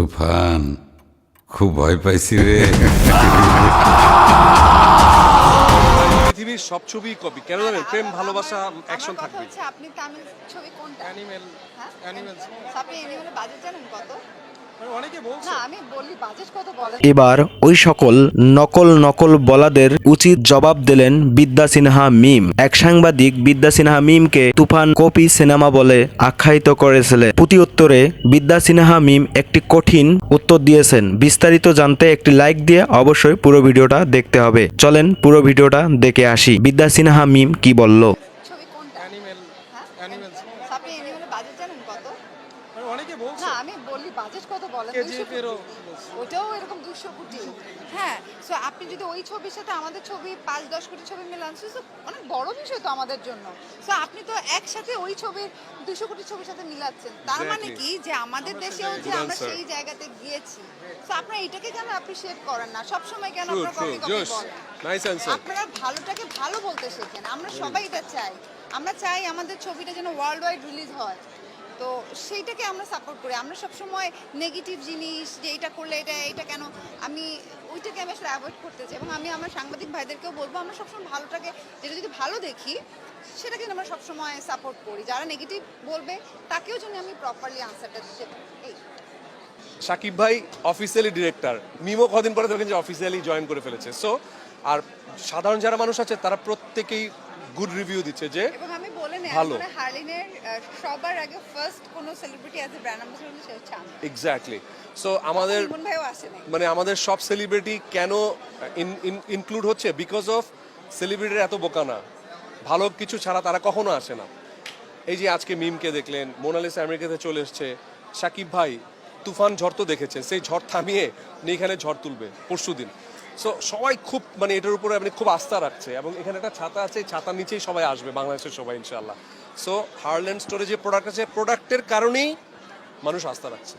তুফান খুব ভয় পাইছি রে। পৃথিবীর সব ছবি কপি কেন জানেন? প্রেম ভালোবাসা অ্যাকশন থাকবে। আপনি তামিল ছবি কোনটা? অ্যানিমেল হ্যাঁ? আপনি অ্যানিমেলের বাজেট জানেন কত? অনেকে বলছে। না আমি বলি বাজেট কত বলেন? এবার ওই সকল নকল নকল বলাদের উচিত জবাব দিলেন বিদ্যা সিনহা মিম। এক সাংবাদিক বিদ্যা সিনহা মিমকে তুফান কপি সিনেমা বলে আখ্যায়িত করেছিলেন। প্রতি উত্তরে বিদ্যা সিনহা মিম একটি কঠিন উত্তর দিয়েছেন। বিস্তারিত জানতে একটি লাইক দিয়ে অবশ্যই পুরো ভিডিওটা দেখতে হবে। চলেন পুরো ভিডিওটা দেখে আসি। বিদ্যা সিনহা মিম কি বলল ছবি কোনটা অ্যানিমেল হ্যাঁ Animals. আপনি অ্যানিমেলের বাজেট জানেন কত অনেকে বলছে। না আমি বলি বাজেট কত বলেন কেজিএফ এরও ওটাও এরকম দুশো কোটি। হ্যাঁ সো আপনি যদি ওই ছবির সাথে আমাদের ছবি পাঁচ দশ কোটি ছবি মিলান so অনেক বড় বিষয় তো আমাদের জন্য। সো আপনি তো একসাথে ওই ছবির দুশো কোটি ছবির সাথে মিলাচ্ছেন। তার মানে কি যে আমাদের দেশেও যে আমরা সেই জায়গাতে গিয়েছি। সো আপনারা এটাকে কেন অ্যাপ্রিসিয়েট করেন না? সব সময় কেন আপনারা কপি কপি বলেন আপনারা ভালোটাকে ভালো বলতে শেখেন। আমরা সবাই এটা চাই। আমরা চাই আমাদের ছবিটা যেন ওয়ার্ল্ড ওয়াইড রিলিজ হয়। তো সেইটাকে আমরা সাপোর্ট করি। আমরা সবসময় নেগেটিভ জিনিস যে এটা করলে এটা এটা কেন? আমি ওইটাকে আমি আসলে অ্যাভয়েড করতে চাই। এবং আমি আমার সাংবাদিক ভাইদেরকেও বলব আমরা সবসময় ভালোটাকে যেটা যদি ভালো দেখি সেটাকে আমরা সবসময় সাপোর্ট করি। যারা নেগেটিভ বলবে তাকেও যেন আমি প্রপারলি আনসারটা দিতে এই। সাকিব ভাই অফিসিয়ালি ডিরেক্টর মিমো কদিন পরে দেখেন যে অফিসিয়ালি জয়েন করে ফেলেছে। সো আর সাধারণ যারা মানুষ আছে তারা প্রত্যেকেই গুড রিভিউ দিচ্ছে যে ভালো। হার্লিনের সবার আগে ফার্স্ট কোনো celebrity as a brand ambassador সে হচ্ছে আমি। এক্স্যাক্টলি সো আমাদের মানে আমাদের সব সেলিব্রিটি কেন ইনক্লুড হচ্ছে? বিকজ অফ সেলিব্রিটির এত বোকা না। ভালো কিছু ছাড়া তারা কখনো আসে না। এই যে আজকে মিমকে দেখলেন মোনালিস আমেরিকাতে চলে এসছে। সাকিব ভাই তুফান ঝড় তো দেখেছেন। সেই ঝড় থামিয়ে এখানে ঝড় তুলবে পরশু দিন সো সবাই খুব মানে এটার উপরে আপনি খুব আস্থা রাখছে এবং এখানে একটা ছাতা আছে ছাতা ছাতার নিচেই সবাই আসবে, বাংলাদেশের সবাই ইনশাল্লাহ সো হার্ল্যান্ড স্টোরে যে প্রোডাক্ট আছে প্রোডাক্টের কারণেই মানুষ আস্থা রাখছে।